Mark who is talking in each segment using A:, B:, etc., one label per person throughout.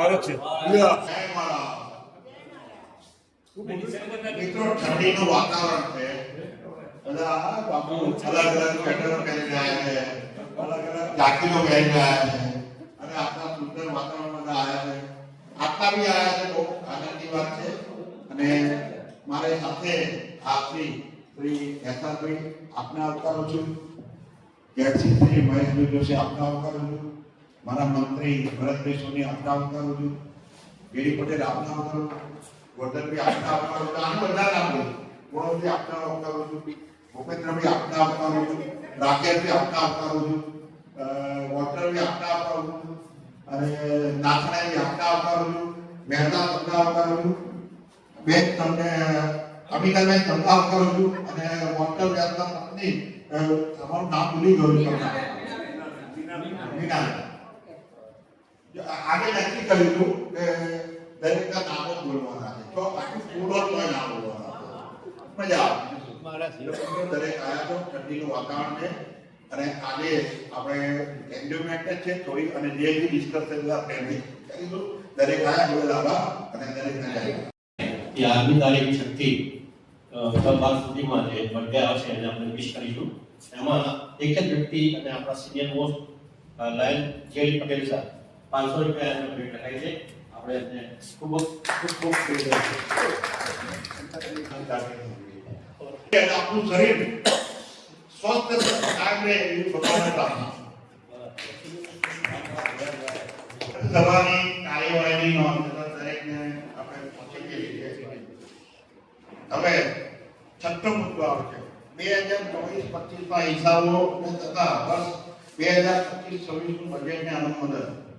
A: મારો છે.
B: મિત્રો, ઠંડીનું વાતાવરણ છે. બધા પહેરીને આવ્યા છે. અલગ અલગ જાકીરો પહેરીને આવ્યા છે. અને આપણા સુંદર વાતાવરણ બધા આવ્યા છે. આટલા બી આવ્યા છે, બહુ આનંદની વાત છે. અને મારે સાથે આપની શ્રી એસાભાઈ આપને આવકારું છું. ગેટસી શ્રી મહેશભાઈ જોશી આપના આવકારો છું. મારા મંત્રી ભરતભાઈ સોની આપના અવતારો છું ગીરી પટેલ આપના અવતારો ગોરધનભાઈ આપને આવકારું છું આને બધા નામ લઉં ગુણવંતભાઈ આપને આવકારું છું ભૂપેન્દ્રભાઈ આપના અવતારો છું રાકેશભાઈ આપના અવતારો છું વોટરભાઈ આપના અવતારો છું અને નાથણાભાઈ આપના અવતારો છું મહેતા તમને અવતારો છું બેન તમને અમિતાભાઈ તમને અવતારો છું અને વોટર વ્યાસના પત્ની તમારું નામ ભૂલી ગયું છું મીના આગળ નક્કી કર્યું હતું કે દરેકના નામો જ બોલવાના છે. તો આખું પૂરો તોય નામ બોલવાના છે. મજા આવે. દરેક આયા તો ઠંડીનું વાતાવરણ છે. અને આજે આપણે એન્જોયમેન્ટ જ છે થોડી અને જે બી આપણે કરીશું દરેક આયા બોલે લાવવા અને હિન્દ.
C: એ આગલી તારીખ છઠ્ઠી બાર સુધીમાં જે બર્થડે આવશે એને આપણે વિશ કરીશું. એમાં એક જ વ્યક્તિ અને આપણા સિનિયર મોસ્ટ લાયન જેલ પટેલ સર પાંચસો રૂપિયા એમને ભેટ લખાય છે. આપણે એમને ખૂબ ખૂબ ખૂબ
B: ભેટ આપણું શરીર સ્વસ્થ કાયમ રહે એવી ભગવાનને પ્રાર્થના સભાની કાર્યવાહીની નોંધ દરેકને આપણે પહોંચી ગઈ હવે છઠ્ઠો મુદ્દો આવશે. બે હજાર ચોવીસ પચીસ ના હિસાબો થતા વર્ષ બે હજાર પચીસ છવ્વીસનું બજેટને અનુમોદન.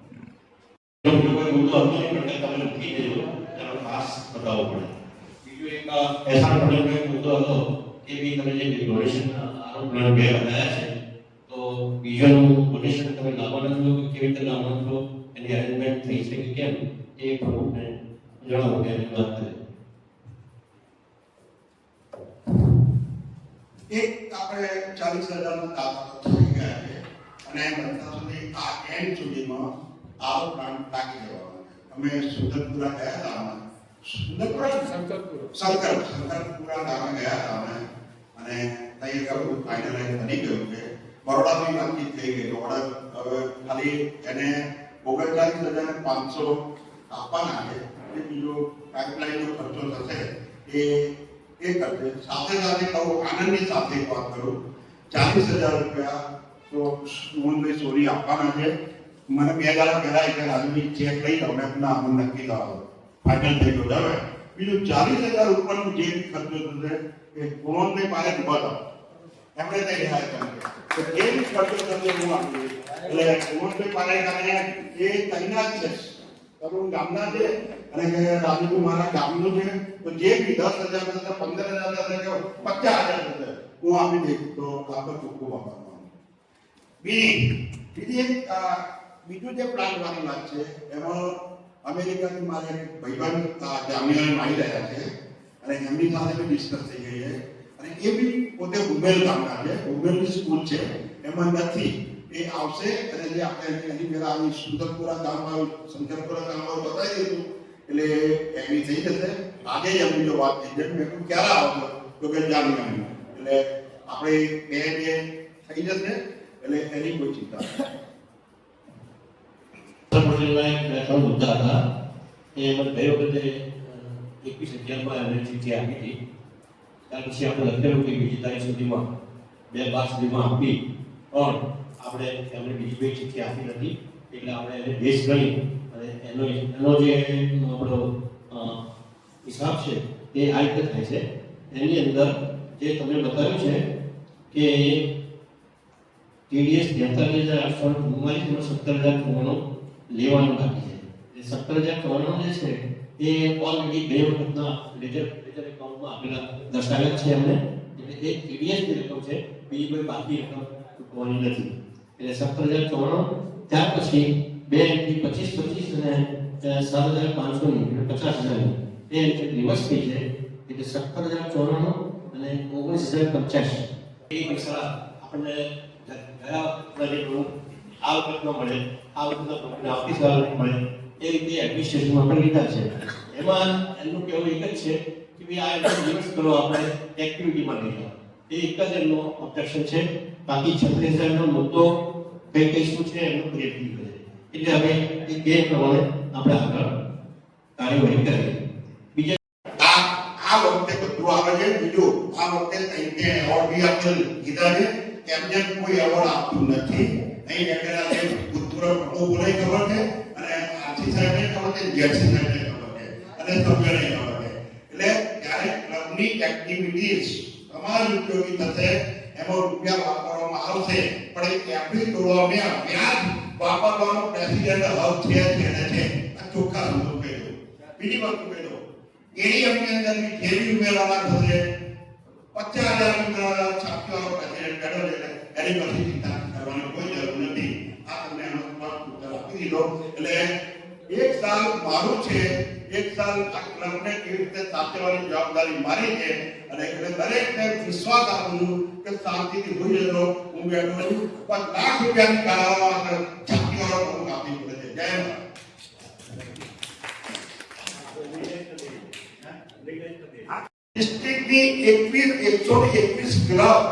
C: એસઆર પટેલનો એક મુદ્દો હતો કે બી તમે જે ડોનેશન આરોપ પ્લાન બે બનાવ્યા છે તો બીજાનું ડોનેશન તમે લાવવાના છો કેવી રીતે લાવવાના છો એની અરેન્જમેન્ટ થઈ છે કે કેમ એ પ્રમુખને જણાવો કે એની વાત કરે
B: એક આપણે ચાલીસ હજારનો દાખલો થઈ ગયા છે. અને બનતા સુધી આ એન્ડ સુધીમાં આવો પ્લાન ટાંકી દેવાનો અમે સુંદરપુરા ગયા હતા અમે સુંદરપુરા શંકર શંકરપુરા ગામે ગયા હતા અમે અને ત્યાં એક ફાઇનલાઇઝ બની ગયું છે બરોડાથી વાતચીત થઈ ગઈ ઓર્ડર હવે ખાલી એને ઓગણચાલીસ હજાર પાંચસો આપવાના છે એ બીજો પાઇપલાઇનનો ખર્ચો થશે એ એ કરશે સાથે સાથે કહું આનંદની સાથે વાત કરું ચાલીસ હજાર રૂપિયા તો મોહનભાઈ સોરી આપવાના છે મને બે ગાળા પહેલા એક રાજુની ચેક લઈ લો મેં ના હું નક્કી લાવો ફાઇનલ થઈ ગયો હવે બીજું ચાલીસ હજાર ઉપરનું જે ખર્ચો થશે, એ મોહનભાઈ પાસે ઊભા હતા એમણે તે રિહાય તો જે ખર્ચો થશે હું આપી. એટલે મોહનભાઈ મારે કારણે એ તૈનાત છે. તમારું ગામના છે, અને રાજુ મારા ગામનું છે. તો જે બી દસ હજાર થશે, પંદર હજાર થશે પચાસ હજાર થશે, હું આપી દઈશ. તો આપણે ચોખ્ખું વાપરવાનું. બીજી બીજી એક બીજું જે પ્લાન્ટવાની વાત છે એમાં અમેરિકાથી મારે એક ભાઈબંધ આવી રહ્યા છે. અને એમની સાથે બી ડિસ્કસ થઈ ગઈ છે. અને એ બી પોતે ઉમેર ગામના છે. ઉમેરની સ્કૂલ છે. એમાં નથી. એ આવશે અને જે આપણે એની પહેલાં આવી સુંદરપુરા ગામમાં શંકરપુરા ગામમાં બતાવી દીધું એટલે એની થઈ જશે. આજે જ એમની જો વાત થઈ જાય મેં કહ્યું ક્યારે આવતો તો કે જામિયામાં એટલે આપણે બે બે થઈ જશે. એટલે એની કોઈ ચિંતા નથી.
C: મુદ્દા હતા. એ મને વખતે એકવીસ અગિયારમાં એમને ચિઠ્ઠી આપી હતી. ત્યાર પછી આપણે લખેલું કે બીજી તારીખ સુધીમાં બે બાર સુધીમાં આપી. પણ આપણે એમને બીજી બે ચિઠ્ઠી આપી નથી. એટલે આપણે એને દેશ ગણી અને એનો એનો જે આપણો હિસાબ છે તે આ રીતે થાય છે. એની અંદર જે તમને બતાવ્યું છે કે ટીડીએસ તેતાલીસ હજાર આઠસો ચુમ્માલીસ સત્તર હજાર ચોરાણું લેવાનું બાકી છે. એ સત્તર ચોરાણું જે છે, એ ઓલરેડી બે વખતના લેજર લેજર એકાઉન્ટમાં આપેલા દસ્તાવેજ છે એમને. એટલે એ ટીડીએસની રકમ છે બીજી કોઈ બાકી રકમ ચૂકવવાની નથી. એટલે સત્તર હજાર ચોરાણું ત્યાર પછી બેથી પચીસ પચીસ અને સાત હજાર પાંચસો ની પચાસ હજાર એ રીતે રિવર્સ થઈ છે એટલે સત્તર હજાર ચોરાણું અને ઓગણીસ હજાર પચાસ એ પૈસા આપણને ગયા વખતના જે આ વખત મળે. આ પ્રમુખને આવતી મળે એ રીતે એડમિનિસ્ટ્રેશનમાં પણ લીધા છે એમાં એમનું કહેવું એક જ છે કે ભાઈ આ એમને યુઝ કરો આપણે એક્ટિવિટીમાં લઈ એ એક જ એમનો ઓબ્જેક્શન છે બાકી છત્રીસ હજારનો મુદ્દો કઈ કઈ શું છે એમનું ક્રિએટ થઈ ગયો એટલે હવે એ બે પ્રમાણે આપણે આગળ કાર્યવાહી કરીએ
B: આ વખતે બધું આવે છે બીજું કોઈ એવોર્ડ આપતું નથી. નહીં રૂપિયા વાપરવાનો પ્રેસિડેન્ટ હક છે છે આ ચોખ્ખા બીજી વસ્તુ કહી અંદર ઠેરી ઉમેરવાના થશે. પચાસ હજાર છે એની પછી ચિંતા ઉત્તર આપી દીધો એટલે એક સાલ મારું છે એક સાલ આ ક્લબને કેવી રીતે સાચવવાની જવાબદારી મારી છે અને એટલે દરેકને વિશ્વાસ આપું છું કે શાંતિથી હોઈ જતો હું બેઠો છું પણ લાખ રૂપિયાની કાળામાં છાપીવાળો પ્રમુખ આપી પડે છે જય માતા ડિસ્ટ્રિક્ટની એકવીસ એકસો ને એકવીસ ક્લબ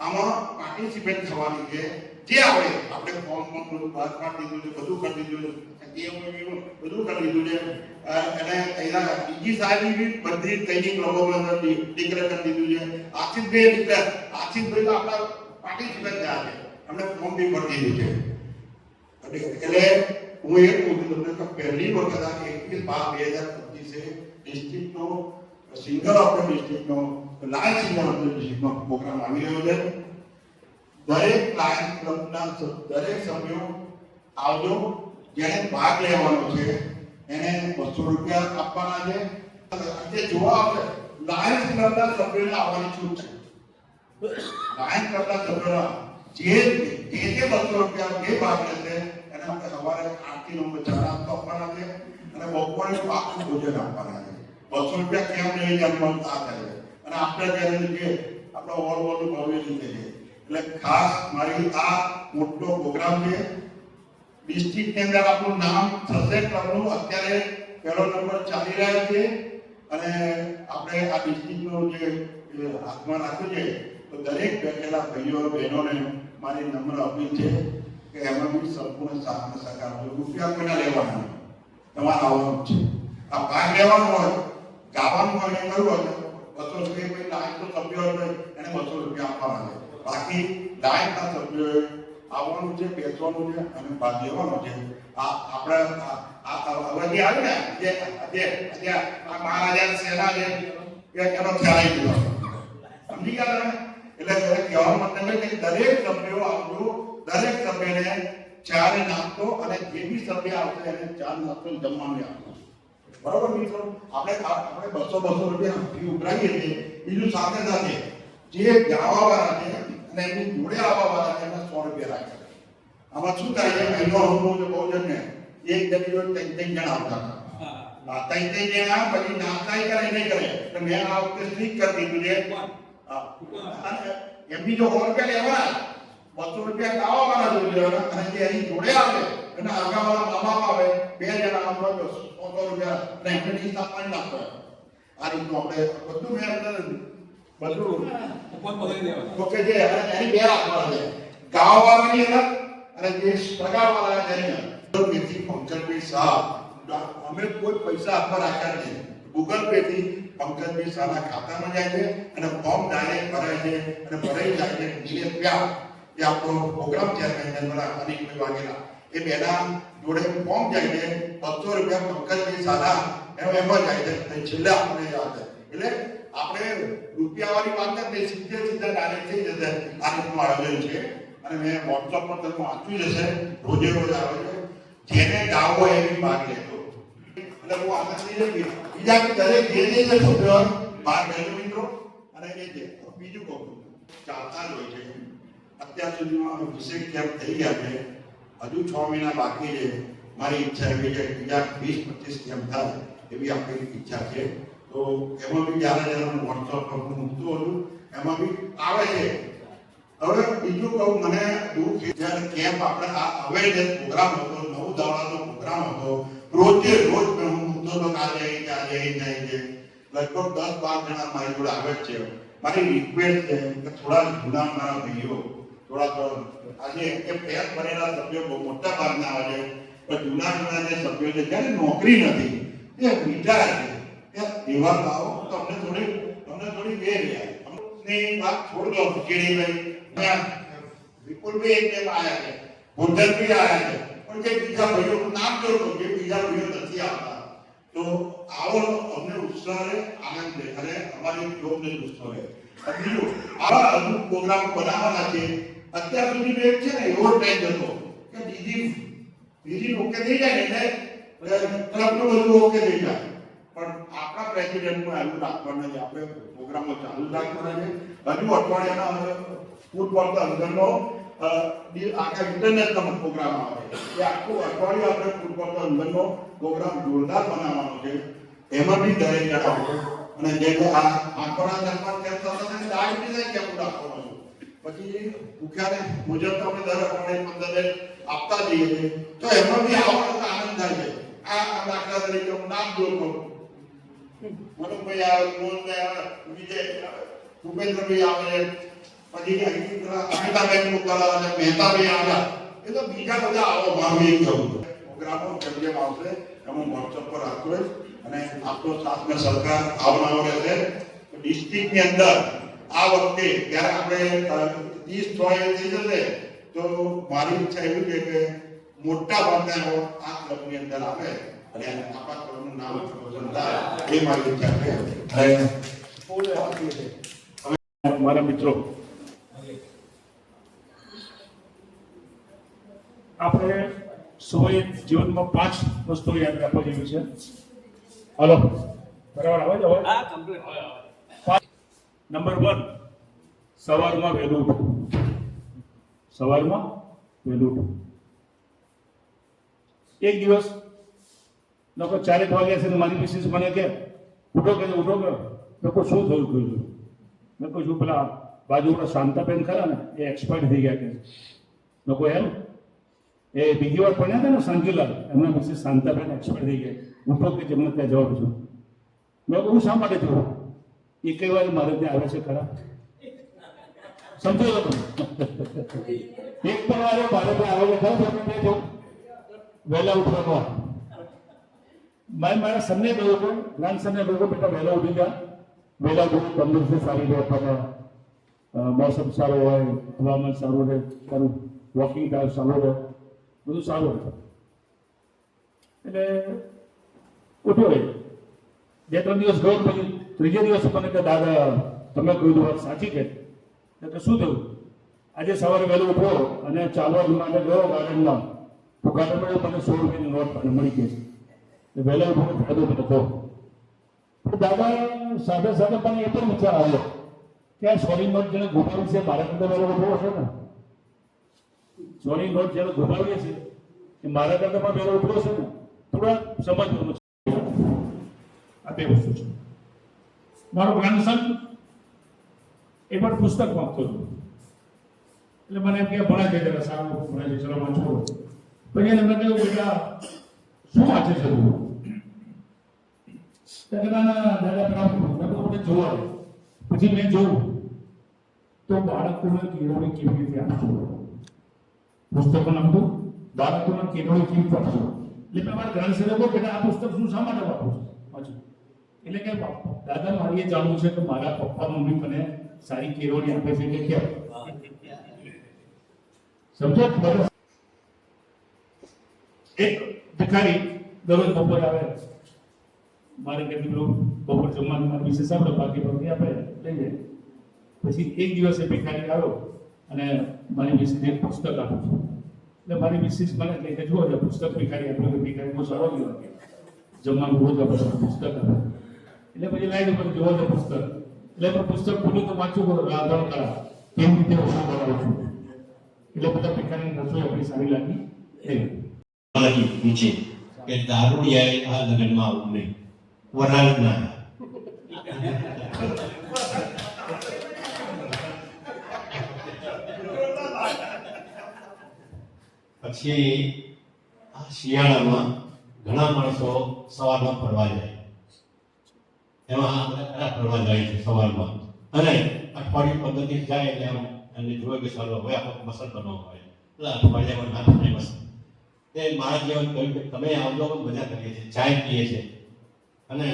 B: આમાં પાર્ટિસિપેટ થવાની છે જે આપણે આપણે ફોર્મ પણ બધું બહાર પાડી દીધું છે બધું કરી દીધું છે. કેવું એવું બધું કરી દીધું છે. અ, અને એના બીજી સાહેબની બી બધી ટ્રેનિંગ ક્લબોમાં અંદર ડિક્લેર કરી દીધું છે. આશિષભાઈ ડિક્લેર આશિષભાઈ તો આપણા પાર્ટિસિપેટ થયા છે. અમને ફોર્મ બી ભરી દીધું છે. એટલે હું એ કહું છું તમને કે પહેલી વખત આ એકવીસ બાર બે હજાર પચીસે ડિસ્ટ્રિક્ટનો સિંગર ઓફ ધ ડિસ્ટ્રિક્ટનો લાયન સિંગર ઓફ ધ ડિસ્ટ્રિક્ટનો પ્રોગ્રામ આવી રહ્યો છે. દરેક લાયન ક્લબના દરેક સભ્યો આવજો જેને ભાગ લેવાનો છે, એને બસો રૂપિયા આપવાના છે. જે જોવા આવશે, લાયન્સ ક્લબના સભ્યોને આવવાની છૂટ છે. લાયન ક્લબના સભ્યોના જે જે જે બસો રૂપિયા જે ભાગ લેશે, એને સવારે આરતી નંબર ચાર આપવાના છે, અને બપોરે પાકું ભોજન આપવાના છે. બસો રૂપિયા કેમ લઈ જમવાનું, આ છે. અને આપણે ત્યારે જે આપણો ઓલ ઓલ ભવ્ય લીધે છે. એટલે ખાસ મારી આ મોટો પ્રોગ્રામ છે. ડિસ્ટ્રિક્ટની અંદર આપણું નામ થશે ક્લબનું અત્યારે પહેલો નંબર ચાલી રહ્યો છે. અને આપણે આ ડિસ્ટ્રિક્ટનું જે હાથમાં રાખ્યું છે, તો દરેક બેઠેલા ભાઈઓ, બહેનોને મારી નમ્ર અપીલ છે કે એમાં બી સંપૂર્ણ સાથ સરકાર રૂપિયા કોઈના લેવાના. તમારે આવવાનું છે. આ ભાગ લેવાનો હોય, ગાવાનું હોય ને કરવું હોય બસો રૂપિયા કોઈ લાખ તો સભ્ય હોય એને બસો રૂપિયા આપવાના છે. બાકી લાયકના સભ્યોએ આવવાનું છે બેસવાનું છે અને ભાગ લેવાનો છે આ આપણે આ આ હવે જે આવ્યું ને જે જે જે આ મહારાજા સેના છે એ એનો ખ્યાલ આવી ગયો સમજી ગયા તમે એટલે દરેક કહેવાનો મતલબ એ કે દરેક સભ્યો આવજો દરેક સભ્યને ચારે નાસ્તો અને જે બી સભ્ય આવશે એને ચાર નાસ્તો જમવાનું આપજો બરોબર મિત્રો આપણે આપણે બસો બસો રૂપિયા ફી ઉઘરાવીએ છીએ બીજું સાથે સાથે જે ગાવા વાળા છે અને એમની જોડે આવવા વાળા છે સો રૂપિયા રાખે આમાં શું થાય છે? મહિનો અનુભવ છે બહુ જણને એક જણ ત્રણ ત્રણ જણા આવતા હતા. ત્રણ ત્રણ જણા પછી નાસ્તા કરે નહીં કરે. તો મેં આ વખતે કરી દીધું છે. એમની જો સો રૂપિયા લેવા બસો રૂપિયા ગાવા વાળા જોઈ લેવાના અને જે એની જોડે આવે અને આગા વાળા મામા આવે બે જણા તો સો રૂપિયા અને એમને ડીશ આપવાની નાખો આ રીતનું આપણે બધું મેં બધું. ઓકે, જે એની બે રાખવાના છે. ગાવા વાળાની અલગ અને જે સગા વાળા એની અલગ. અમે કોઈ પૈસા આપવા રાખ્યા નથી. ગૂગલ પે થી પંકજભાઈ શાહના ખાતામાં જાય છે અને ફોર્મ ડાયરેક્ટ ભરાય છે અને ભરાઈ જાય છે દિનેશ વ્યાસ એ આપણો પ્રોગ્રામ ચેરમેન નર્મદા અનિલભાઈ વાઘેલા એ બેના જોડે ફોર્મ જાય છે. બસો રૂપિયા પંકજભાઈ શાહના એનો એમાં જાય છે. અને છેલ્લે આપણને યાદ એટલે આપણે રૂપિયા વાળી વાત નથી સીધે સીધા ડાયરેક્ટ થઈ જશે. આ રીતનું આયોજન છે. અને મેં વોટ્સઅપ પર તમને વાંચ્યું જશે રોજે રોજ આવે છે. જેને ગાવો એની ભાગ લેતો એટલે હું આનંદની બીજા દરેક જેને જે જે ભાગ લેજો મિત્રો, અને એ છે બીજું કહું ચાલતા જ હોય છે. અત્યાર સુધીમાં વિશેષ કેમ્પ થઈ ગયા છે, હજુ છ મહિના બાકી છે. મારી ઈચ્છા એવી છે બીજા વીસ પચીસ કેમ્પ થાય, એવી આપણી ઈચ્છા છે. તો એમાં બી જ્યારે જ્યારે હું વોટ્સઅપ પર હું મૂકતો હતું એમાં બી આવે છે. હવે બીજું કહું, મને દુઃખ જ્યારે કેમ્પ આપણે આ અવેરનેસ પ્રોગ્રામ હતો, નવ દાડાનો પ્રોગ્રામ હતો, રોજે રોજ મેં હું મૂકતો હતો કાલે કાલે જાય છે લગભગ દસ બાર જણા મારી જોડે આવે છે. મારી રિક્વેસ્ટ છે કે થોડા જૂના મારા ભાઈઓ, થોડા થોડા આજે કે પેર ભરેલા સભ્યો બહુ મોટા ભાગના આવે છે, પણ જૂના જૂના જે સભ્યો છે, જ્યારે નોકરી નથી એ વિચાર છે. એ આવો તમને થોડી તમને થોડી રહ્યા ની વાત છોડ દો કેળીભાઈ વિપુલભાઈ એક ટાઈમ આવ્યા છે. ભૂધર ભી આવ્યા છે. પણ જે બીજા ભાઈઓ નામ જોડો જે બીજા ભાઈઓ નથી આવતા. તો આવો, અમને ઉત્સાહ રહે, આનંદ રહે. અને અમારી જોબને ઉત્સાહ રહે. બીજું આવા અમુક પ્રોગ્રામ બનાવવાના છે. અત્યાર સુધી એક છે ને એવો ટ્રેન્ડ હતો કે દીદી દીદી ઓકે થઈ જાય એટલે ક્લબનું બધું ઓકે થઈ જાય. પણ આપણા પ્રેસિડેન્ટમાં એવું રાખવાના છે આપણે પ્રોગ્રામો ચાલુ રાખવાના છે. હજુ અઠવાડિયાના ફૂટબોલ તો અંદરનો આખા ઇન્ટરનેશનલ પ્રોગ્રામ આવે એ આખું અઠવાડિયું આપણે ફૂટબોલ તો અંદરનો પ્રોગ્રામ જોરદાર બનાવવાનો છે. એમાં બી દરેક જણા અને જે જે આ આંખોના ધર્મમાં કેમ થતા હતા ડાયાબિટીસ કેમ રાખવાનો પછી ભૂખ્યાને મુજબ આપણે દર અઠવાડિયે પંદર આપતા જઈએ તો એમાં બી આવવાનો આનંદ થાય છે. આ દાખલા તરીકે હું નામ જોઉં મનુભાઈ આવે, મોહનભાઈ આવે પછી અહીંથી પેલા અમિતાબેન અને મહેતાભાઈ આવ્યા એ તો બીજા બધા આવો આવશે, એમાં વોટ્સઅપ પર રહીશ અને આપનો સાથ ને સરકાર આવનારો રહેશે ડિસ્ટ્રિક્ટની અંદર આ વખતે જ્યારે આપણે ત્રીસ છ થઈ જશે તો મારી ઈચ્છા એવી છે કે મોટા ભાગના આ ક્લબની અંદર આવે મારી
D: મિત્રો આપણે સૌએ જીવનમાં પાંચ વસ્તુ યાદ રાખવા જેવી છે. હલો બરાબર આવે છે હવે? નંબર વન સવારમાં વહેલું ઉઠવું. સવારમાં વહેલું ઉઠવું. એક દિવસ લોકો ચારેક વાગ્યા છે ને મારી મિસિસ મને કે, ઉઠો કે ઉઠો કે. લોકો શું થયું કહ્યું મેં કહું છું પેલા બાજુવાળા શાંતાબેન ખરા ને, એ એક્સપાયર થઈ ગયા કે. લોકો એમ? એ બીજી વાર ભણ્યા હતા ને શાંતિલાલ એમના મિસિસ શાંતાબેન એક્સપાયર થઈ ગયા. ઉઠો કે જેમને ત્યાં જવાબ છું. મેં હું શા માટે છું એ કઈ વાર મારે ત્યાં આવે છે ખરા. સમજો છો તમે એક પણ વાર મારે ત્યાં આવે છે વહેલા ઉઠવાનો. મેં મારા સનને કહ્યું હતું ગ્રાન્ડ સનને કહ્યું બેટા વહેલા ઉઠી જા વહેલા ઉઠી તંદુરસ્તી સારી રહે આપણને મોસમ સારો હોય હવામાન સારું રહે તારું વોકિંગ ટાઈમ સારું રહે બધું સારું રહે એટલે ઉઠ્યો રહી બે, ત્રણ દિવસ ગયો પછી ત્રીજે દિવસ મને કે, દાદા, તમે કહ્યું વાત સાચી કે, શું થયું? આજે સવારે વહેલો ઉઠ્યો અને ચાલવા માટે ગયો ગાર્ડનમાં. તો ગાર્ડનમાં મને સો રૂપિયાની નોટ મળી ગઈ છે વહેલા મને થયો પણ દાદા, સાથે સાથે પણ એ પણ વિચાર આવ્યો કે આ સોરી નોટ જેને ગુમાવી છે મારા કરતા વહેલો ઉઠવો હશે ને. સોરી નોટ જેને ગુમાવીએ છે એ મારા કરતા પણ વહેલો ઉઠવો છે ને. થોડા સમજવાનું છે. આ બે વસ્તુ છે. મારો ગ્રાન્ડસન એ પણ પુસ્તક વાંચતો હતો. એટલે મને એમ કે ભણાય છે સારું ભણાય છે ચલો વાંચો. પછી એને મેં કહ્યું, બેટા શું વાંચે છે તું દાદા મને જોવા પછી મેં જોયું તો બાળકોને કેળવણી કેવી રીતે આપશો પુસ્તકો નાખતું બાળકોને કેળવણી કેવી રીતે એટલે મેં મારા ગ્રાન્ડ કે આ પુસ્તક શું શા માટે વાપરું એટલે કે દાદા મારી એ જાણવું છે કે મારા પપ્પા મમ્મી મને સારી કેળવણી આપે છે કે કેમ સમજો એક ભિખારી દરરોજ બપોરે આવે. મારે કે પેલું બપોર જમવાનું મારી વિશે આપણે બાકી બાકી આપે, લઈ જાય. પછી એક દિવસે એ ભિખારી આવ્યો અને મારી મિસિસ એક પુસ્તક આપું છું. એટલે મારી મિસિસ મને કહે કે જુઓ પુસ્તક ભિખારી આપ્યું કે ભિખારી બહુ સારો ગયો જમવાનું રોજ આપણે પુસ્તક આપે. એટલે પછી લાઈન ઉપર જોવા દે પુસ્તક. એટલે પણ પુસ્તક ખોલું તો વાંચું કરો રાધણ કરા કેમ રીતે ઓછું બનાવું છું એટલે બધા ભિખારી રસોઈ આપણી સારી લાગી. થઈ
C: લખી નીચે કે દારૂડિયાએ આ લગ્નમાં આવું નહીં. વરાળ ના પછી આ શિયાળામાં ઘણા માણસો સવારમાં ફરવા જાય. એમાં બધા ફરવા જાય છે સવારમાં. અને અઠવાડિયું પદ્ધતિ જાય એટલે એમને જોવે કે ચાલો હવે આપણે મસલ બનાવવા હોય. એટલે અઠવાડિયામાં ના થાય મસલ તે મારા જેવા કહ્યું કે તમે આવજો પણ મજા કરીએ છીએ, ચાય પીએ છીએ. અને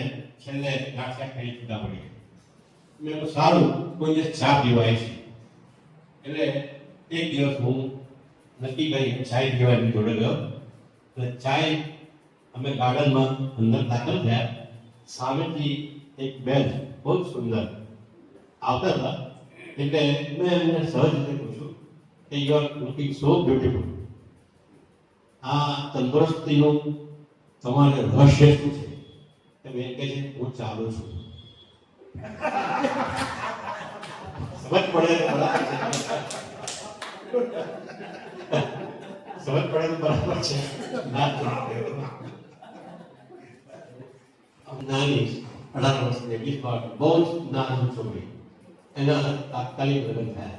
C: છેલ્લે ગાંઠિયા ખાઈ છૂટા પડીએ મેં તો સારું દિવસ ચા પીવાય છે. એટલે એક દિવસ હું નક્કી કરી ચાય પીવાની જોડે ગયો. એટલે ચાય અમે ગાર્ડનમાં અંદર દાખલ થયા. સામેથી એક બેન, બહુ જ સુંદર, આવતા હતા. એટલે મેં એમને સહજ રીતે પૂછ્યું કે યુ લુકિંગ સો બ્યુટીફુલ આ તંદુરસ્તીનું તમારે રહસ્ય શું છે? તમે એમ કહે છે, હું ચાલુ છું. સમજ પડે બરાબર સમજ પડે બરાબર છે. નાની અઢાર વર્ષની વર્ષ બહુ જ નાનું છોકરી. એના તાત્કાલિક લગ્ન થયા.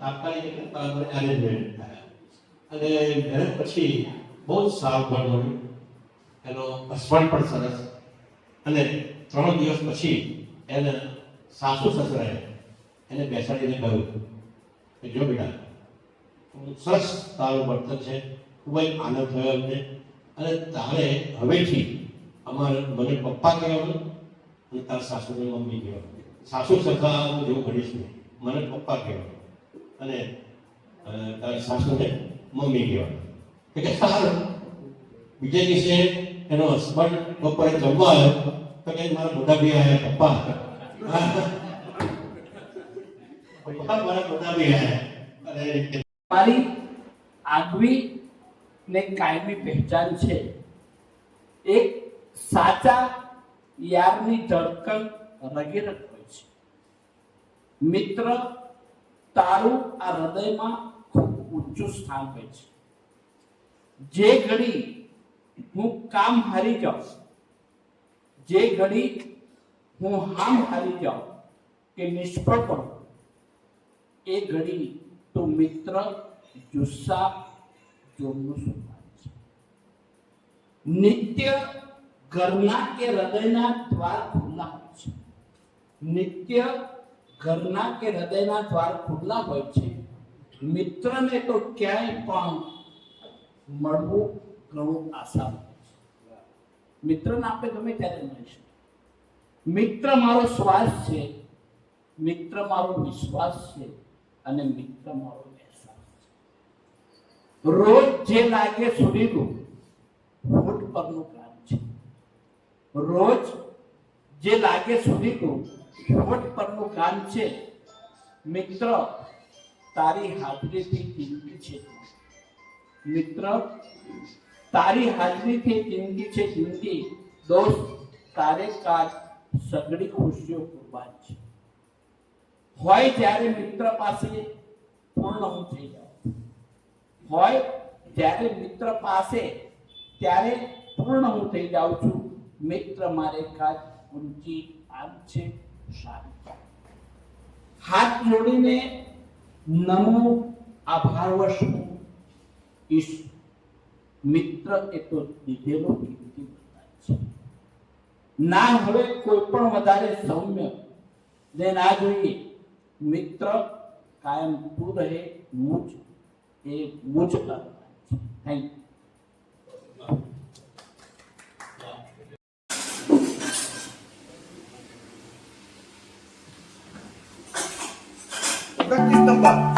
C: તાત્કાલિક એટલે તરત એરેન્જમેન્ટ થયા. અને મહેનત પછી બહુ જ સારું મળ્યું એનો હસબન્ડ પણ સરસ. અને ત્રણ દિવસ પછી એને સાસુ સસરાએ એને બેસાડીને કહ્યું કે, જો બેટા સરસ તારું વર્તન છે, ખૂબ જ આનંદ થયો અમને અને તારે હવેથી અમારે, મને પપ્પા કહેવાનું અને તારા સાસુને મમ્મી કહેવાનું. સાસુ સખા હું જેવું કરીશ નહીં, મને પપ્પા કહેવાનું. અને તારી સાસુને મમ્મી કહેવાનું એટલે સારું બીજે દિવસે એનો હસબન્ડ બપોરે જમવા આવ્યો. તો કે મારા મોટા ભાઈ આવ્યા પપ્પા. પપ્પા મારા મોટા ભાઈ આવ્યા
A: મારી આગવી ને કાયમી પહેચાન છે. એક સાચા યારની ધડકન રગેરગ હોય છે. મિત્ર, તારું આ હૃદયમાં ઊંચું સ્થાન હોય છે. જે ઘડી હું કામ હારી જાઉં, જે ઘડી હું હામ હારી જાઉં કે નિષ્ફળ પડું, એ ઘડી તો મિત્ર જુસ્સા જોડનું સુપાન છે. નિત્ય ઘરના કે હૃદયના દ્વાર ખુલ્લા હોય છે. નિત્ય ઘરના કે હૃદયના દ્વાર ખુલ્લા હોય છે. મિત્રને તો ક્યાંય પણ મળવું ઘણું આસાન મિત્રને આપણે ગમે ત્યારે મળીશું. મિત્ર મારો શ્વાસ છે, મિત્ર મારો વિશ્વાસ છે અને મિત્ર મારો અહેસાસ છે. રોજ જે લાગે સુરીલું હોઠ પરનું કામ છે. રોજ જે લાગે સુરીલું હોઠ પરનું કામ છે, મિત્ર તારી હાજરીથી જિંદગી છે. મિત્ર, તારી હાજરીથી જિંદગી છે જિંદગી દોસ્ત તારે કાજ સગડી ખુશીઓ કુરબાન છે. હોય ત્યારે મિત્ર પાસે પૂર્ણ હું થઈ જાઉં. હોય ત્યારે મિત્ર પાસે ત્યારે પૂર્ણ હું થઈ જાઉં છું. મિત્ર મારે કાજ ઊંચી આમ છે, સારી હાથ જોડીને નમો આભારવશ વર્ષ મિત્ર એ તો દીધેલો ના, હવે કોઈ પણ વધારે સૌમ્ય. ને ના જોઈએ. મિત્ર કાયમ તું રહે મુજ એ મુજ થેન્ક યુ
E: Thank.